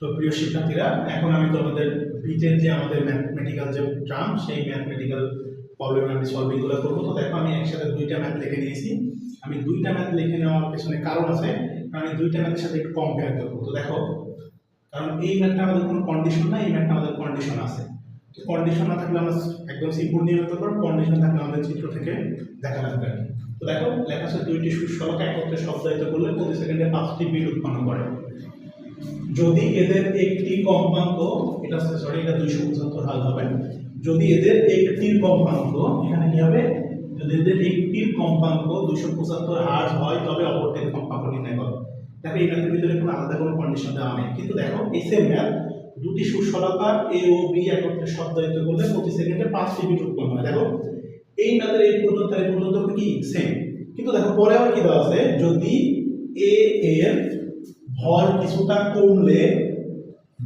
তো প্রিয় শিক্ষার্থীরা, এখন আমি তোমাদের বিটের যে আমাদের ম্যাথমেটিক্যাল যে টার্ম সেই ম্যাথমেটিক্যাল প্রবলেম আমি সলভিংগুলো করব। তো দেখো, আমি একসাথে দুইটা ম্যাথ লিখে নিয়েছি। আমি দুইটা ম্যাথ লিখে নেওয়ার পেছনে কারণ আছে, কারণ আমি দুইটা ম্যাথের সাথে একটু কম্পেয়ার করব। তো দেখো, কারণ এই ম্যাথটা আমাদের কোনো কন্ডিশন না, এই ম্যাথটা আমাদের কন্ডিশন আছে। কন্ডিশন না থাকলে আমরা একদম সিম্পল নিয়ে নিতে পারব কন্ডিশন থাকলে আমাদের চিত্র থেকে দেখা লাগবে তো দেখো, লেখা দুইটি সুষলক একত্রে শব্দায়িত করলে প্রতি সেকেন্ডে পাঁচটি বিট উৎপন্ন করে। যদি এদের একটি কম্পাঙ্ক, এটা সরি এটা দুইশো পঁচাত্তর হাল হবে। যদি এদের একটির কম্পাঙ্ক, এখানে কি হবে? যদি এদের একটির কম্পাঙ্ক দুশো পঁচাত্তর হার্জ হয়, তবে অপরটির কম্পাঙ্ক নির্ণয় করো। দেখো, এই ভিতরে কোনো আলাদা কোনো কন্ডিশন দেওয়া নেই। কিন্তু দেখো এই সেম ম্যাথ দুটি সুস্বরকার এ ও বি একত্রে শব্দায়িত করলে প্রতি সেকেন্ডে পাঁচটি বিট উৎপন্ন হয়। দেখো, এই ম্যাথের এই পর্যন্ত এই পর্যন্ত কি সেম কিন্তু দেখো, পরে আবার কি দেওয়া আছে? যদি এ এর ভর কিছুটা কমলে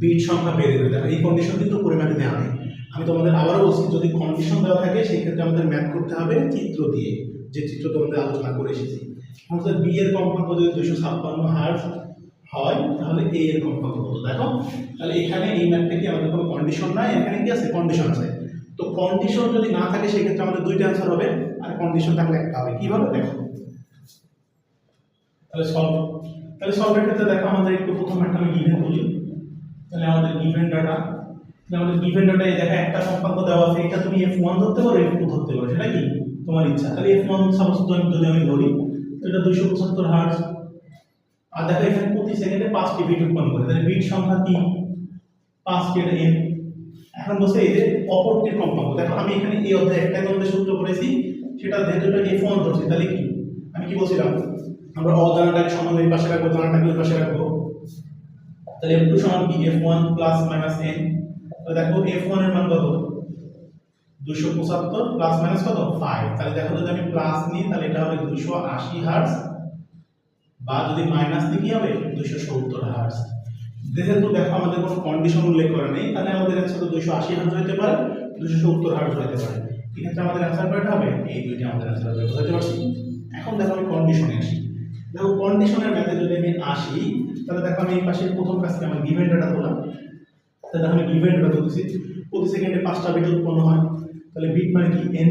বিট সংখ্যা বেড়ে যাবে। এই কন্ডিশন কিন্তু পরিমাণে দেওয়া নেই। আমি তোমাদের আবারও বলছি, যদি কন্ডিশন দেওয়া থাকে সেই ক্ষেত্রে আমাদের ম্যাথ করতে হবে চিত্র দিয়ে, যে চিত্র তোমাদের আলোচনা করে এসেছি। আমাদের বি এর কম্পাঙ্ক যদি দুশো ছাপ্পান্ন হার্জ হয়, তাহলে এ এর কম্পাঙ্ক কত? দেখো, তাহলে এখানে এই ম্যাথটা কি আমাদের কোনো কন্ডিশন নাই, এখানে কি আছে? কন্ডিশন আছে। তো কন্ডিশন যদি না থাকে, সেক্ষেত্রে আমাদের দুইটা অ্যান্সার হবে, আর কন্ডিশন থাকলে একটা হবে। কীভাবে? দেখো। তাহলে সলভ তাহলে সলভের ক্ষেত্রে দেখো আমাদের একটু প্রথম একটা আমি গিভেন বলি। তাহলে আমাদের গিভেন ডাটা তাহলে আমাদের গিভেন ডাটায় দেখা একটা সম্পর্ক দেওয়া আছে, এটা তুমি এফ ওয়ান ধরতে পারো এফ টু ধরতে পারো, সেটা কি? তোমার ইচ্ছা। তাহলে এফ ওয়ান সাপোজ যদি আমি ধরি এটা দুইশো পঁচাত্তর হার্টস আর দেখো এখানে প্রতি সেকেন্ডে পাঁচটি বিট উৎপন্ন করে। তাহলে বিট সংখ্যা কি? পাঁচটি, এটা এন এখন বলছে এদের অপরটির কম্পাঙ্ক। দেখো আমি এখানে এই অধ্যায়ে একটা গন্ধে সূত্র করেছি সেটা যেহেতু এটা এফ ওয়ান ধরছি, তাহলে কি? আমি কি বলছিলাম? আমরা অদানাটাকে সমান এই পাশে রাখব দানাটাকে ওই পাশে রাখব। তাহলে এফ টু সমান কি? F one plus minus N তো দেখো এফ ওয়ানের মান কত? দুশো পঁচাত্তর প্লাস মাইনাস কত? ফাইভ তাহলে দেখো যদি আমি প্লাস নিই, তাহলে এটা হবে দুশো আশি হার্টস বা যদি মাইনাস দিই, কি হবে? দুশো সত্তর হার্টস যেহেতু দেখো, আমাদের কোনো কন্ডিশন উল্লেখ করা নেই। তাহলে আমাদের অ্যান্সার তো দুশো আশি হার্টস হতে পারে দুশো সত্তর হার্টস হতে পারে। এক্ষেত্রে আমাদের অ্যান্সার কয়টা হবে? এই দুইটা আমাদের অ্যান্সার হবে বুঝতে পারছি? এখন দেখো আমি কন্ডিশনে আসি। দেখো কন্ডিশনের ম্যাথে যদি আমি আসি, তাহলে দেখো আমি এই পাশে প্রথম কাজকে আমার গিভেন ডাটা তোলা তাহলে আমি গিভেন ডাটা তুলছি প্রতি সেকেন্ডে পাঁচটা বিট উৎপন্ন হয়। তাহলে বিট মানে কি? এন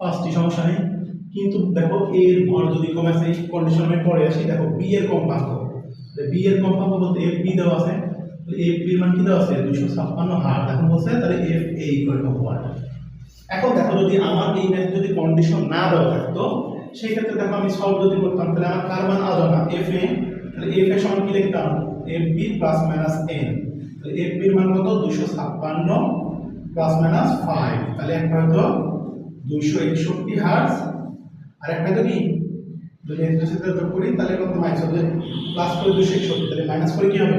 পাঁচটি সমস্যা নেই। কিন্তু দেখো, এর ভর যদি কমে আসে, এই কন্ডিশন আমি পরে আসি, দেখো বি এর কম্পাঙ্ক বি এর কম্পাঙ্ক বলতে এফ বি দেওয়া আছে। এফ বি মান কি দেওয়া আছে? দুশো ছাপ্পান্ন। হার এখন বলছে, তাহলে F A equal to one এখন দেখো, যদি আমার এই ম্যাথ যদি কন্ডিশন না দেওয়া থাকতো সেই ক্ষেত্রে দেখো আমি সলভ যদি করতাম, তাহলে আমার মান আলাদা এফ এ তাহলে এফ এর সমান কি লিখতাম? F B plus minus N তাহলে এফ বির মান কত? দুশো ছাপ্পান্ন প্লাস মাইনাস ফাইভ তাহলে একটা হয়তো দুইশো একষট্টি হার্স আর একটা তো যদি এর সাথে যোগ করি, তাহলে কত? মাইনাস হবে? প্লাস করে দুশো একষট্টি। তাহলে মাইনাস করে কি হবে?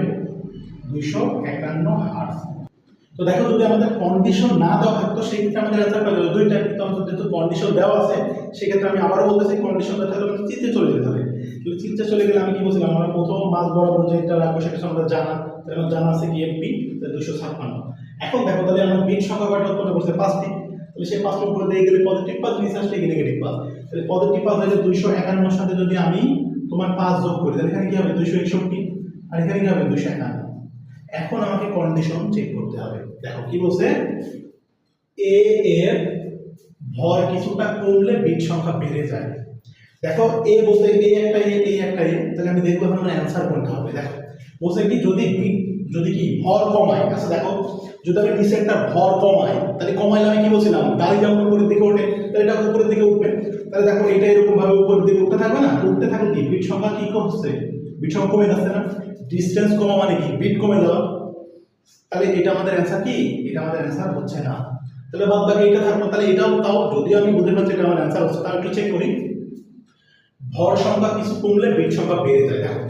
দুইশো একান্ন হার্স তো দেখো, যদি আমাদের কন্ডিশন না দেওয়া থাকতো, সেই ক্ষেত্রে আমাদের অ্যান্সার পেয়ে যাবে দুইটা কিন্তু আমাদের যেহেতু কন্ডিশন দেওয়া আছে সেক্ষেত্রে আমি আবারও বলতেছি কন্ডিশন দেওয়া থাকলে আমাদের চিত্তে চলে যেতে হবে। কিন্তু চিত্তে চলে গেলে আমি কি বলছিলাম, আমরা প্রথম মাস বরাবর যেটা রাখব, সেটা আমাদের জানা, তাহলে জানা আছে কি? এমপি দুশো ছাপ্পান্ন। এখন দেখো, তাহলে আমরা বিট সংখ্যা কয়টা উৎপন্ন করছে? পাঁচটি। তাহলে সেই পাঁচটার উপরে দিয়ে গেলে পজিটিভ পাঁচ নিচে আসলে কি? নেগেটিভ পাঁচ তাহলে পজিটিভ পাস হয়েছে দুইশো একান্নর সাথে যদি আমি তোমার পাঁচ যোগ করি, তাহলে এখানে কি হবে? দুইশো একষট্টি। আর এখানে কি হবে? দুইশো একান্ন। এখন আমাকে কন্ডিশন চেক করতে হবে। দেখো কি বলছে? এ এর ভর কিছুটা কমলে বিট সংখ্যা বেড়ে যায়। দেখো এ বলতে এ একটা এ একটা এ তাহলে আমি দেখব এখন অ্যান্সার কোনটা হবে। দেখো, বলছে কি, যদি বিট যদি কি ভর কমায় আচ্ছা দেখো, যদি আমি নিচেরটা ভর কমাই, তাহলে কমাইলে আমি কি বলছিলাম? গাড়ি যখন উপরের দিকে ওঠে, তাহলে এটা উপরের দিকে উঠবে। তাহলে দেখো, এটা এরকম ভাবে উপরের দিকে উঠতে থাকবে না? উঠতে থাকলে কি? বিট সংখ্যা কি হচ্ছে বিট সংখ্যা কমে যাচ্ছে না। ডিস্টেন্স কমা মানে কি? বিট কমে যাওয়া তাহলে এটা আমাদের অ্যান্সার কি? এটা আমাদের অ্যান্সার হচ্ছে না। তাহলে বাদ বাকি এটা থাকল। তাহলে এটাও তাও যদিও আমি বুঝতে পারছি এটা আমার অ্যান্সার হচ্ছে তাও একটু চেক করি। ভর সংখ্যা কিছু কমলে বিট সংখ্যা বেড়ে যায়, দেখো।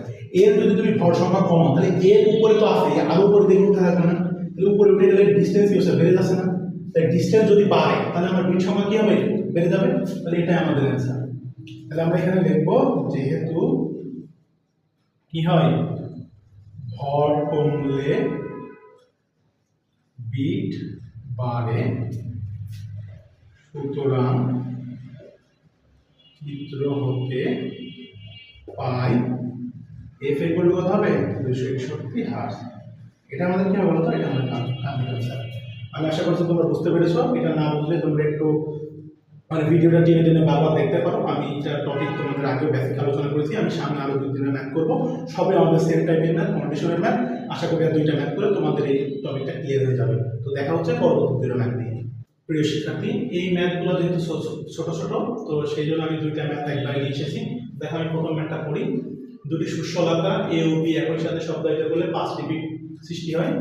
এর যদি তুমি ভর সংখ্যা কমাও, তাহলে এর উপরে তো আছে আরও উপরে দিকে উঠতে থাকবে না তাহলে উপরে উঠে গেলে ডিস্টেন্স কি হচ্ছে? বেড়ে যাচ্ছে না। তাই ডিস্টেন্স যদি বাড়ে, তাহলে আমার বিট সংখ্যা কি হবে? বেড়ে যাবে। তাহলে এটাই আমাদের অ্যান্সার তাহলে আমরা এখানে লিখব, যেহেতু কি হয়? ভর কমলে বিট বাড়ে। সুতরাং চিত্র হতে পাই। এফ এর ইকুয়াল কত হবে? দুশো একষট্টি হার্স এটা আমাদের কি বলতো? এটা আমাদের আমি আশা করছি তোমরা বুঝতে পেরেছ। এটা না বুঝলে তোমরা একটু মানে ভিডিওটা টেনে টেনে বারবার দেখতে পারো। আমি এটা টপিক তোমাদের আগেও বেসিক আলোচনা করেছি। আমি সামনে আরও দুই দিনের ম্যাথ করব। সবই আমাদের সেম টাইপের ম্যাথ কন্ডিশনের ম্যাথ আশা করি আর দুইটা ম্যাথ করে তোমাদের এই টপিকটা ক্লিয়ার হয়ে যাবে। তো দেখা হচ্ছে পরবর্তী দিনের ম্যাথ নিয়ে। প্রিয় শিক্ষার্থী, এই ম্যাথগুলো যেহেতু ছোট ছোট তো সেই জন্য আমি দুইটা ম্যাথ একবারে নিয়ে এসেছি। দেখো আমি প্রথম ম্যাথটা পড়ি। দুটি সুস্বলতা এ ও বি একই সাথে শব্দ এটা বলে পাঁচটি বিট সৃষ্টি হয়।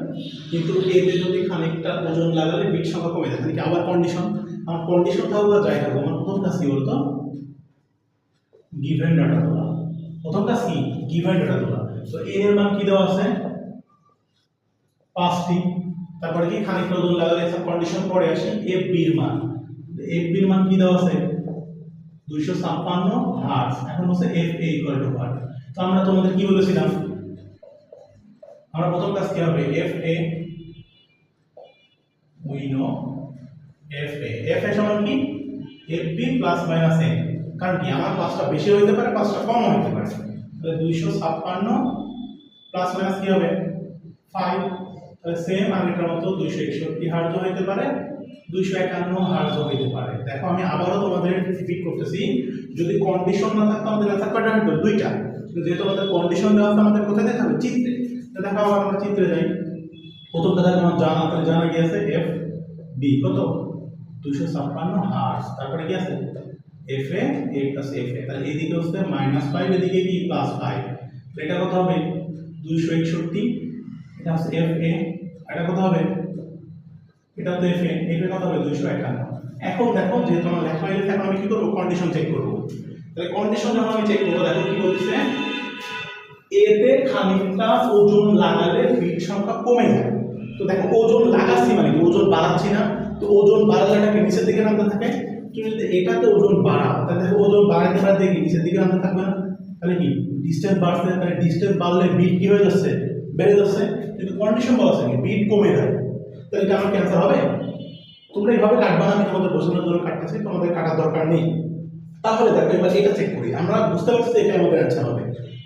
কিন্তু এতে যদি খানিকটা ওজন লাগালে বিট সংখ্যা কমে যায়। আবার কন্ডিশন আমার কন্ডিশন থাকব যাই থাকব আমার প্রথম কাজ কি বলতো? গিভেন ডাটা তোলা। প্রথম কাজ কি? গিভেন ডাটা তোলা। তো এ এর মান কি দেওয়া আছে? পাঁচটি। তারপরে কি খানিকটা ওজন লাগালে সব কন্ডিশন পরে আসি এফ বির মান। এফ বির মান কি দেওয়া আছে? দুইশো ছাপ্পান্ন হার্স এখন হচ্ছে F A equal to what তো আমরা তোমাদের কি বলেছিলাম? আমরা প্রথম কাজ কি হবে? F A we know F A F A সমান কি? F B plus minus A কারণ কি? আমার পাঁচটা বেশি হইতে পারে, পাঁচটা কম হইতে পারে। তাহলে দুইশো ছাপ্পান্ন প্লাস মাইনাস কি হবে? ফাইভ তাহলে সেম আগেটার মতো দুইশো একষট্টি হার্জ হইতে পারে, দুইশো একান্ন হার্জ হইতে পারে। দেখো, আমি আবারও তোমাদের রিপিট করতেছি। যদি কন্ডিশন না থাকতো আমাদের কয়টা হতো দুইটা। যেহেতু আমাদের কন্ডিশন দেওয়া আমাদের কোথায় দেখতে হবে? চিত্রে। দেখো আবার আমরা চিত্রে যাই। প্রথমটা দেখো আমার জানা, তাহলে জানা গিয়েছে এফ বি কত? দুইশো ছাপ্পান্ন হার্স তারপরে কি আছে? F A A plus F A তাহলে এদিকে হচ্ছে মাইনাস ফাইভ এদিকে কি? প্লাস ফাইভ তো এটা কত হবে? দুইশো একষট্টি। এটা হচ্ছে এফ এ এটা কত হবে? এটা হচ্ছে এফ এ এফ এ কত হবে? দুইশো একান্ন। এখন দেখো, যেহেতু আমার লেখা হয়ে গেছে, এখন আমি কি করব? কন্ডিশন চেক করব। তাহলে কন্ডিশন যখন আমি চেক করব, দেখো কি বলছে? এতে খানিকটা ওজন লাগালে বিট সংখ্যা কমে যায়। তো দেখো, ওজন লাগাচ্ছি মানে ওজন বাড়াচ্ছি না। তো ওজন বাড়ালে এটাকে নিচের দিকে নামতে থাকে। তুমি যদি এটাতে ওজন বাড়াও, তাহলে ওজন বাড়াতে বাড়াতে কি? নিচের দিকে নামতে থাকবে না। তাহলে কি? ডিস্টেন্স বাড়ছে, তাহলে ডিস্টেন্স বাড়লে বিট কি হয়ে যাচ্ছে? বেড়ে যাচ্ছে। কিন্তু কন্ডিশন বলা আছে বিট কমে যায়। তাহলে এটা আমার ক্যান্সার হবে? তোমরা এইভাবে কাটবা না আমি তোমাদের বোঝানোর জন্য কাটতেছি, তোমাদের কাটার দরকার নেই। তাহলে দেখো, এবার এটা চেক করি। আমরা বুঝতে পারছি এটা আমাদের অ্যান্সার হবে।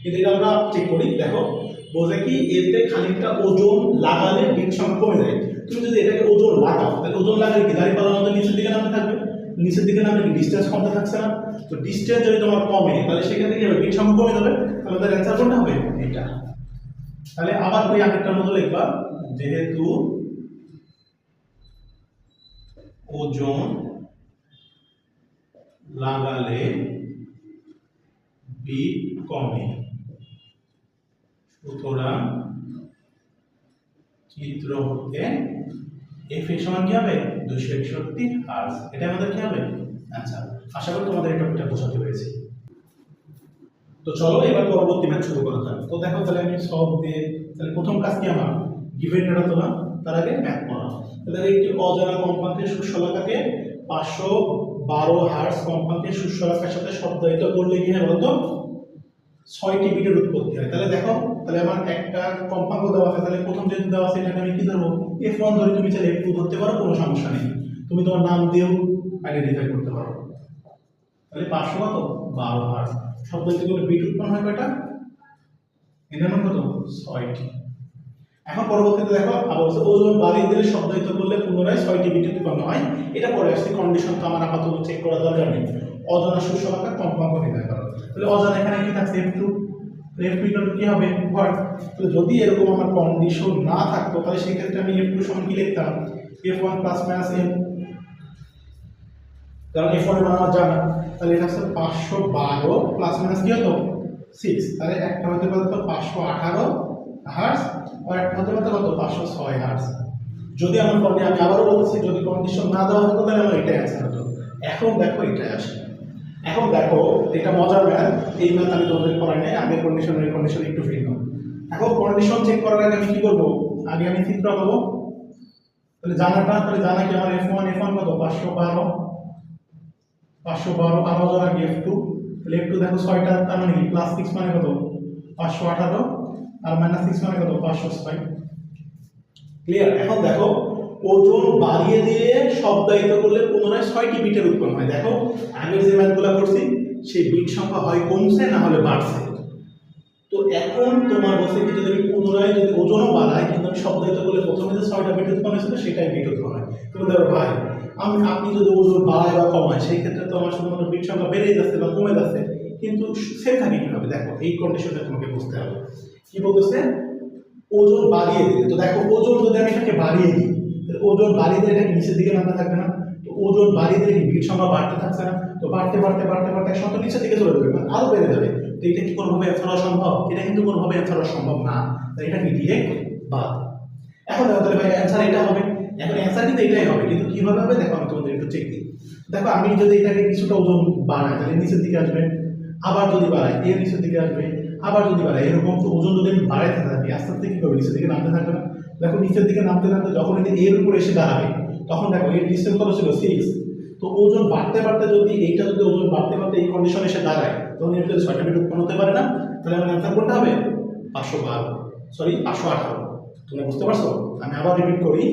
কিন্তু এটা আমরা চেক করি, দেখো বোঝে কি, এতে খানিকটা ওজন লাগালে বিট কমে যায়। তুমি যদি এটাকে ওজন লাগাও, তাহলে ওজন লাগালে কি? দাঁড়িয়ে পালার মতো নিচের দিকে নামতে থাকবে। নিচের দিকে নামলে ডিস্টেন্স কমতে থাকছে না। তো ডিস্টেন্স যদি তোমার কমে, তাহলে সেখান থেকে বিট সংখ্যা কমে যাবে। তাহলে তার অ্যান্সার কোনটা হবে? এটা। তাহলে আবার ওই আগেরটার মতো লিখবা, যেহেতু ওজন লাগালে বিট কমে। সুতরাং চিত্র হতে এফ এর সমান কি হবে? দুশো একষট্টি হার্স এটা আমাদের কি হবে? আচ্ছা আশা করি তোমাদের এই টপিকটা বোঝাতে পেরেছি। তো চলো এবার পরবর্তী ম্যাচ শুরু করা যাক। তো দেখো তাহলে আমি সব দিয়ে, তাহলে প্রথম কাজ কি আমার? গিভেন ডাটা তোলা, তার আগে ম্যাথ পড়া। তাহলে একটি অজানা কম্পাঙ্কের সুস্বলতাকে পাঁচশো বারো হার্স কম্পাঙ্কের সুস্বলতার সাথে শব্দায়িত করলে কি হয় বলতো? ছয়টি বিটের উৎপত্তি হয়। তাহলে দেখো, তাহলে আমার একটা কম্পাঙ্ক দেওয়া আছে, তাহলে প্রথম যেহেতু দেওয়া আছে, এটাকে আমি কি ধরবো? এফ ওয়ান ধরে তুমি চাইলে এফ টু ধরতে পারো, কোনো সমস্যা নেই। তুমি তোমার নাম দিয়েও আইডেন্টিফাই করতে পারো। তাহলে পাঁচশো কত? বারো হার্স যদি করে বিট উৎপন্ন হয় কয়টা? মান কত? ছয়টি। এখন পরবর্তীতে দেখো, আবার ওজন বাড়িয়ে দিলে শব্দায়িত করলে পুনরায় ছয়টি বিট উৎপন্ন হয়। এটা পরে আসছে কন্ডিশন তো আমার আপাতত চেক করা দরকার নেই। অজানা সুস্বলতা কম্পাঙ্ক নির্ণয় করো তাহলে অজানা এখানে কি থাকছে? এফ টু এফ টু কি হবে? ওয়াট তাহলে যদি এরকম আমার কন্ডিশন না থাকতো, তাহলে সেই ক্ষেত্রে আমি এফ টু সমান কি লিখতাম? F one plus minus M কারণ এফ ওয়ান আমার জানা। তাহলে এটা হচ্ছে পাঁচশো বারো প্লাস মাইনাস কি হতো? সিক্স তাহলে একটা হতে পারতো পাঁচশো আঠারো হার্স আর একটা হতে পারতো কত? পাঁচশো ছয় হার্স যদি আমার কন্ডি আমি আবারও বলছি, যদি কন্ডিশন না দেওয়া হতো, তাহলে আমার এটাই অ্যান্সার হতো। এখন দেখো, এটাই আসে। এখন দেখো, এটা মজার ম্যাথ এই ম্যাথ আমি তোমাদের করাই নাই, আগের কন্ডিশন এই কন্ডিশন একটু ভিন্ন। এখন কন্ডিশন চেক করার আগে আমি কি করব? আগে আমি চিত্র পাবো তাহলে জানাটা তাহলে জানা কি আমার এফ ওয়ান এফ ওয়ান কত? পাঁচশো বারো। পাঁচশো বারো এফ টু তাহলে এফ টু দেখো ছয়টা, তার মানে কি? প্লাস সিক্স মানে কত? পাঁচশো আঠারো। আর মাইনাস সিক্স মানে কত? পাঁচশো ছয়। ক্লিয়ার এখন দেখো ওজন বাড়িয়ে দিয়ে শব্দায়িত করলে পুনরায় ছয়টি বিটের উৎপন্ন হয়। দেখো আগের যে ম্যাথগুলো করছি, সেই বিট সংখ্যা হয় কমছে না হলে বাড়ছে? তো এখন তোমার বলছে কি, যদি পুনরায় যদি ওজনও বাড়ায় কিন্তু আমি শব্দায়িত করলে প্রথমে যে ছয়টা বিট উৎপন্ন হয়েছিল, সেটাই বিট উৎপন্ন হয়। তুমি ধরো ভাই, আমি, আপনি যদি ওজন বাড়ায় বা কমায়, সেই ক্ষেত্রে তো আমার শুধুমাত্র বিট সংখ্যা বেড়ে যাচ্ছে বা কমে যাচ্ছে। কিন্তু সেম থাকে কীভাবে? দেখো, এই কন্ডিশনটা তোমাকে বুঝতে হবে। কি বলতেছে? ওজন বাড়িয়ে দিলে। তো দেখো, ওজন যদি আমি এটাকে বাড়িয়ে দিই ওজন বাড়িয়ে এটাকে নিচের দিকে নামতে থাকবে না। তো ওজন বাড়িয়ে দিলে বিট সংখ্যা বাড়তে থাকছে না। তো বাড়তে বাড়তে বাড়তে বাড়তে এক শত নিচের দিকে চলে যাবে মানে আরও বেড়ে যাবে। তো এটা কি কোনোভাবে অ্যান্সার হওয়া সম্ভব? এটা কিন্তু কোনোভাবে অ্যান্সার হওয়া সম্ভব না। তো এটা কি ডিরেক্ট বাদ? এখন দেখো তাহলে ভাই অ্যান্সার এটা হবে। এখন অ্যান্সার কিন্তু এটাই হবে। কিন্তু কীভাবে হবে? দেখো আমি তোমাদের একটু চেক দিই। দেখো, আমি যদি এটাকে কিছুটা ওজন বাড়াই, তাহলে নিচের দিকে আসবে। আবার যদি বাড়াই এর নিচের দিকে আসবে। আবার যদি বাড়াই, এরকম তো ওজন যদি আমি বাড়াইতে থাকি, আস্তে আস্তে কি করবে নিচের দিকে নামতে থাকবে না? দেখো নিচের দিকে নামতে নামতে যখন এটা এর উপরে এসে দাঁড়াবে, তখন দেখো এর ডিস্টেন্স কত ছিল? সিক্স তো ওজন বাড়তে বাড়তে যদি এইটা যদি ওজন বাড়তে বাড়তে এই কন্ডিশন এসে দাঁড়ায়, তখন এর যদি ছয়টা মিনিট উৎপন্ন হতে পারে না? তাহলে আমার অ্যান্সার কোনটা হবে? পাঁচশো বারো সরি পাঁচশো আঠারো। তুমি বুঝতে পারছ? আমি আবার রিপিট করি।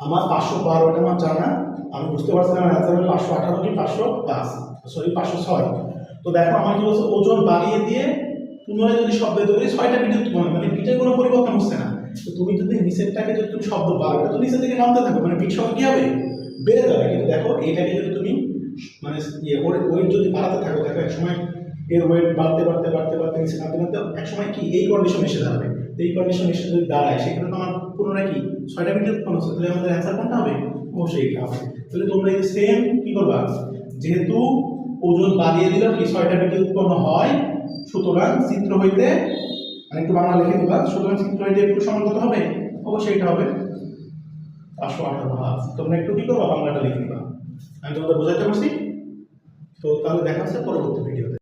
আমার পাঁচশো বারোটা আমার জানা, আমি বুঝতে পারছি আমার অ্যান্সার হলো পাঁচশো আঠারো কি পাঁচশো পাঁচ সরি পাঁচশো ছয়। তো দেখো আমার কি বলছে? ওজন বাড়িয়ে দিয়ে পুনরায় যদি শব্দ দিতে করি ছয়টা বিট উৎপন্ন মানে বিটের কোনো পরিবর্তন হচ্ছে না। তো তুমি যদি নিচেরটাকে যদি তুমি শব্দ বাড়ো তো নিচের দিকে নামতে থাকো মানে বিট কি হবে? বেড়ে যাবে। কিন্তু দেখো, এইটাকে যদি তুমি মানে ইয়ে ওর ওয়েট যদি বাড়াতে থাকো, দেখো এক সময় এর ওয়েট বাড়তে বাড়তে বাড়তে বাড়তে, নিচে নামতে নামতে এক সময় কি? এই কন্ডিশন এসে দাঁড়াবে। তো এই কন্ডিশন এসে যদি দাঁড়ায়, সেখানে তোমার পুনরায় কি? ছয়টা মিনিট উৎপন্ন হচ্ছে। তাহলে আমাদের অ্যান্সার কোনটা হবে? অবশ্যই এটা হবে। তাহলে তোমরা এই সেম কি করবা? যেহেতু ওজন বাড়িয়ে দিলেও কি? ছয়টা মিনিট উৎপন্ন হয়, সুতরাং চিত্র হইতে মানে একটু বাংলা লিখে দিবা, সুতরাং চিত্র এটা একটু সমান হবে? অবশ্যই এটা হবে। পাঁচশো আঠারো হাফ তোমরা একটু কি করবা? বাংলাটা লিখে দিবা। আমি তোমাদের বোঝাতে পারছি? তো তাহলে দেখা হচ্ছে পরবর্তী ভিডিওতে